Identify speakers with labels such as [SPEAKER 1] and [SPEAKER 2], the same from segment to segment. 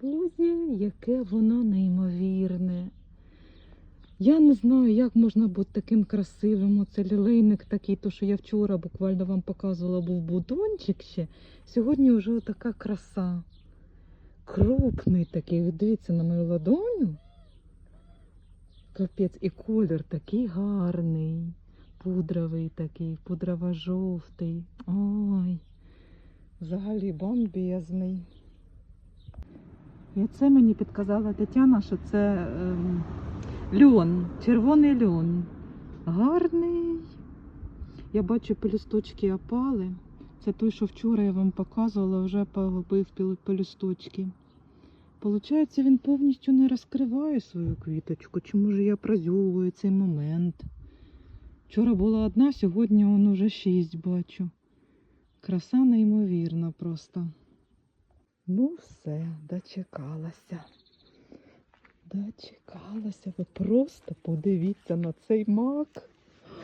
[SPEAKER 1] Друзі, яке воно неймовірне. Я не знаю, як можна бути таким красивим. Оце лілейник такий, то що я вчора буквально вам показувала, був бутончик ще. Сьогодні вже така краса. Крупний такий. Дивіться на мою ладоню. Капець, і колір такий гарний. Пудровий такий, пудрово-жовтий. Ой, взагалі бомбезний. І це мені підказала Тетяна, що це ем, льон, червоний льон. Гарний. Я бачу, пелюсточки опали. Це той, що вчора я вам показувала, вже погубив пел- пелюсточки. Получається, він повністю не розкриває свою квіточку. Чому ж я прозьовую цей момент? Вчора була одна, сьогодні он уже шість бачу. Краса неймовірна просто. Ну, все, дочекалася. Дочекалася. Ви просто подивіться на цей мак.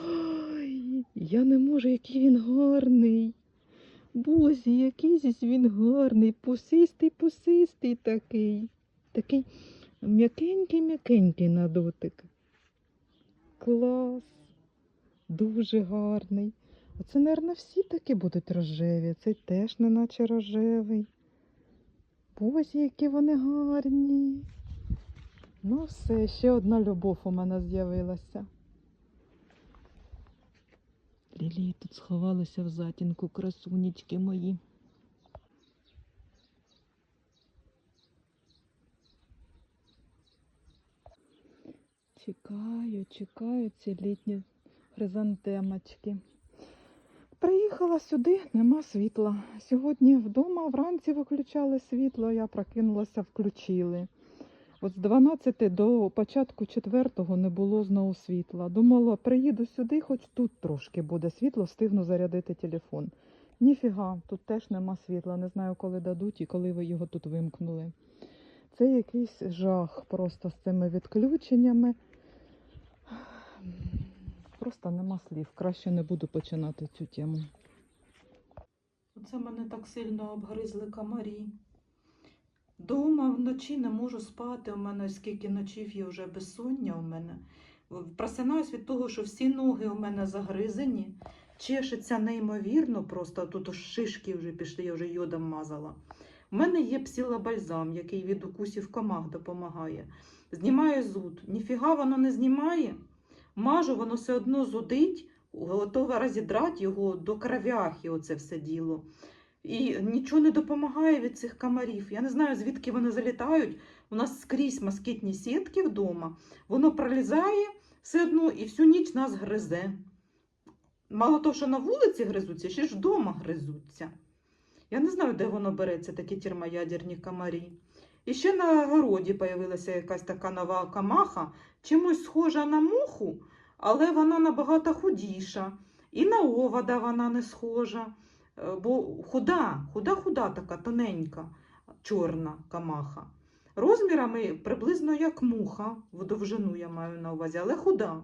[SPEAKER 1] Ой, я не можу, який він гарний. Бозі, якийсь він гарний, пусистий, пусистий такий. Такий м'якенький-м'якенький на дотик. Клас. Дуже гарний. Оце, мабуть, всі такі будуть рожеві. Цей теж не наче рожевий. Бозі, які вони гарні. Ну, все, ще одна любов у мене з'явилася. Лілії тут сховалися в затінку, красунечки мої. Чекаю, чекаю ці літні хризантемочки. Приїхала сюди, нема світла. Сьогодні вдома вранці виключали світло, я прокинулася, включили. От з 12 до початку 4 не було знову світла. Думала, приїду сюди, хоч тут трошки буде світло, встигну зарядити телефон. Ніфіга, тут теж нема світла. Не знаю, коли дадуть і коли ви його тут вимкнули. Це якийсь жах просто з цими відключеннями. Просто нема слів. Краще не буду починати цю тему. Оце мене так сильно обгризли комарі. Дома вночі не можу спати. У мене скільки ночів є вже безсоння у мене. Просинаюсь від того, що всі ноги у мене загризані. Чешеться неймовірно, просто тут шишки вже пішли, я вже йодом мазала. У мене є псилобальзам, який від укусів комах допомагає. Знімаю зуд. Ніфіга воно не знімає. Мажу, воно все одно зудить, готова розідрати його до кров'яхи, оце все діло. І нічого не допомагає від цих комарів. Я не знаю, звідки вони залітають. У нас скрізь москітні сітки вдома. Воно пролізає все одно і всю ніч нас гризе. Мало того, що на вулиці гризуться, ще ж вдома гризуться. Я не знаю, де воно береться, такі термоядерні комарі. І ще на городі з'явилася якась така нова камаха, чимось схожа на муху, але вона набагато худіша. І на овода вона не схожа. Е, Бо худа, худа-худа така тоненька, чорна камаха. Розмірами приблизно як муха, в довжину я маю на увазі, але худа.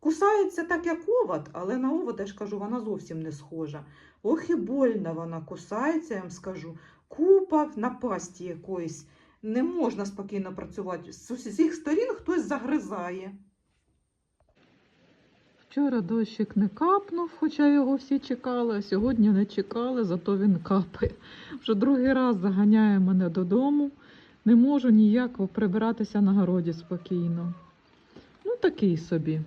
[SPEAKER 1] Кусається так, як овод, але на овода, я ж кажу, вона зовсім не схожа. Ох і больно вона кусається, я вам скажу. Купа напасті якоїсь. Не можна спокійно працювати. З усіх сторін хтось загризає. Вчора дощик не капнув, хоча його всі чекали, а сьогодні не чекали, зато він капає. Вже другий раз заганяє мене додому. Не можу ніяк прибиратися на городі спокійно. Ну, такий собі.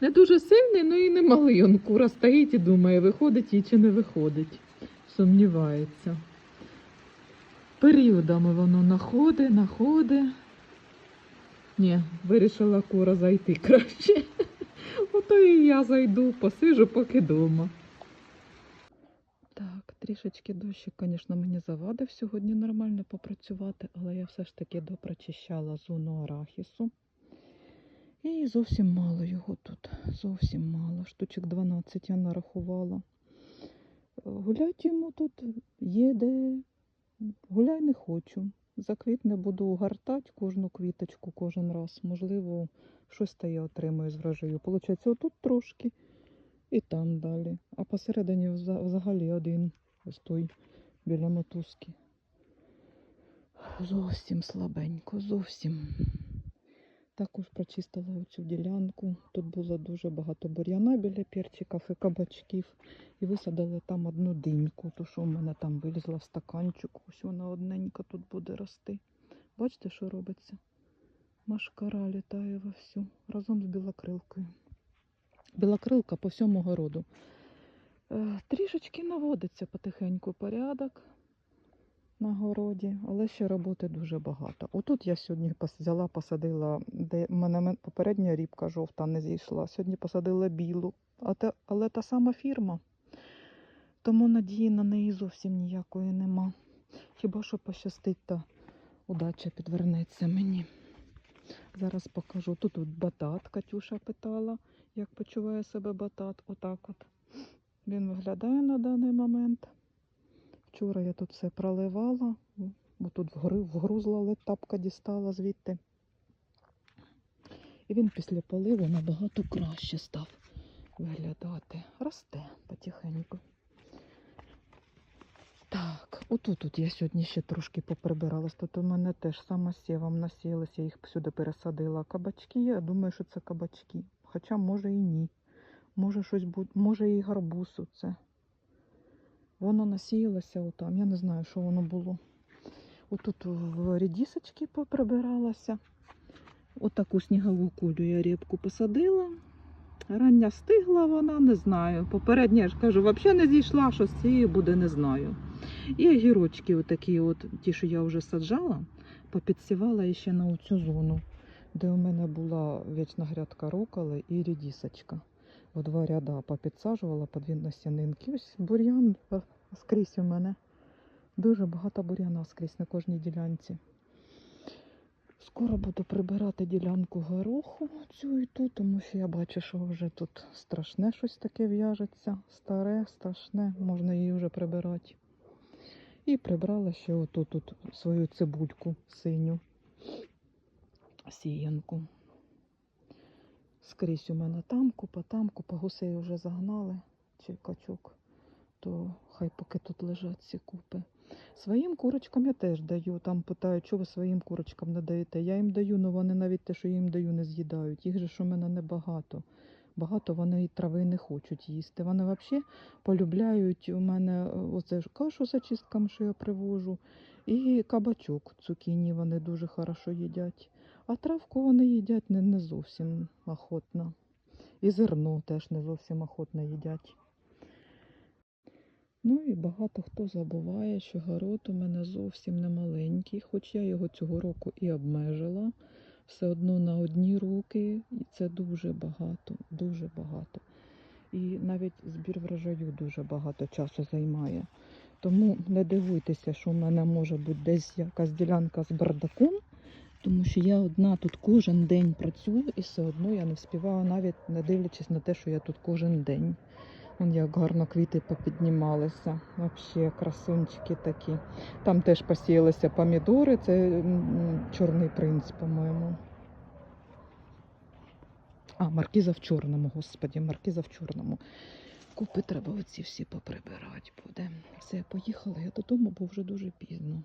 [SPEAKER 1] Не дуже сильний, ну і не малий. Он кура стоїть і думає, виходить їй чи не виходить. Сумнівається. Періодами воно находить, находить. Ні, вирішила кура зайти краще. Ото і я зайду, посижу поки дома. Так, трішечки дощик, звісно, мені завадив сьогодні нормально попрацювати, але я все ж таки допрочищала зону арахісу. І зовсім мало його тут. Зовсім мало. Штучок 12 я нарахувала. Гулять йому тут є де. Гуляй не хочу. За квітне буду гартати кожну квіточку кожен раз. Можливо, щось та я отримую з вражею. Получається, отут трошки і там далі. А посередині взагалі один ось той біля мотузки. Зовсім слабенько, зовсім. Також прочистила оцю ділянку. Тут було дуже багато бур'яна біля перчиків і кабачків. І висадили там одну диньку. То що в мене там вилізла в стаканчику. Ось вона одненька тут буде рости. Бачите, що робиться? Машкара літає вовсю разом з білокрилкою. Білокрилка по всьому городу. Е, Трішечки наводиться потихеньку порядок на городі, але ще роботи дуже багато. Отут я сьогодні взяла, посадила, де в мене попередня рібка жовта не зійшла. Сьогодні посадила білу, а те, але та сама фірма. Тому надії на неї зовсім ніякої нема. Хіба що пощастить та удача підвернеться мені. Зараз покажу. Тут от батат Катюша питала, як почуває себе батат. Отак от. Він виглядає на даний момент. Вчора я тут все проливала, бо тут вгрузла, але тапка дістала звідти. І він після поливу набагато краще став виглядати. Росте потихеньку. Так, отут тут я сьогодні ще трошки поприбиралась. Тут у мене теж самосівом насіялися, я їх сюди пересадила. Кабачки, я думаю, що це кабачки. Хоча може і ні. Може щось буде, може і гарбуз це. Воно насіялося отам. Я не знаю, що воно було. Отут в рідісочки поприбиралася. Отаку снігову кулю я рібку посадила. Рання стигла вона, не знаю. Попередня, я ж кажу, взагалі не зійшла, що з цієї буде, не знаю. І огірочки, отакі, от, ті, що я вже саджала, попідсівала ще на оцю зону, де у мене була вічна грядка рокали і рідісочка. В два ряда попідсаджувала по дві. Ось бур'ян е, скрізь у мене. Дуже багато бур'яна скрізь на кожній ділянці. Скоро буду прибирати ділянку гороху цю і ту, тому що я бачу, що вже тут страшне щось таке в'яжеться. Старе, страшне, можна її вже прибирати. І прибрала ще отут свою цибульку синю сіянку. Скрізь у мене там купа, там купа гусей вже загнали, чи качок, то хай поки тут лежать ці купи. Своїм курочкам я теж даю. Там питають, що ви своїм курочкам не даєте. Я їм даю, але вони навіть те, що я їм даю, не з'їдають. Їх же ж у мене небагато. Багато вони і трави не хочуть їсти. Вони взагалі полюбляють у мене е, оце ж кашу з очистками, що я привожу, і кабачок цукіні вони дуже хорошо їдять. А травку вони їдять не, не зовсім охотно. І зерно теж не зовсім охотно їдять. Ну і багато хто забуває, що город у мене зовсім не маленький, хоч я його цього року і обмежила. Все одно на одні руки, і це дуже багато, дуже багато. І навіть збір врожаю дуже багато часу займає. Тому не дивуйтеся, що в мене може бути десь якась ділянка з бардаком, тому що я одна тут кожен день працюю і все одно я не вспіваю, навіть не дивлячись на те, що я тут кожен день. Вон як гарно квіти попіднімалися. Взагалі красунчики такі. Там теж посіялися помідори, це чорний принц, по-моєму. А, маркіза в чорному, господі, маркіза в чорному. Купи треба оці всі поприбирати буде. Все, поїхала я додому, бо вже дуже пізно.